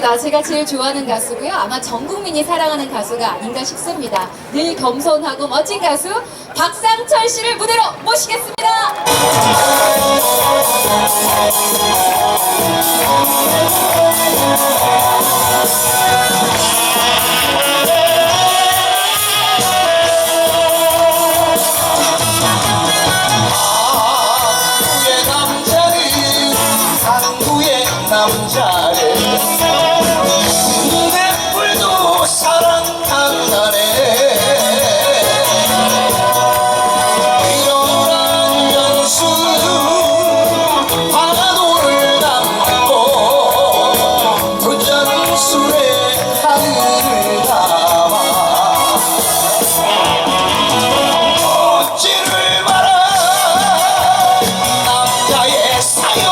나시가 제일 좋아하는 가수고요. 아마 전 국민이 사랑하는 가수가 아닌가 싶습니다. 늘 겸손하고 멋진 가수 박상철 씨를 무대로 모시겠습니다. 남자는 상구의 남자 Messiah.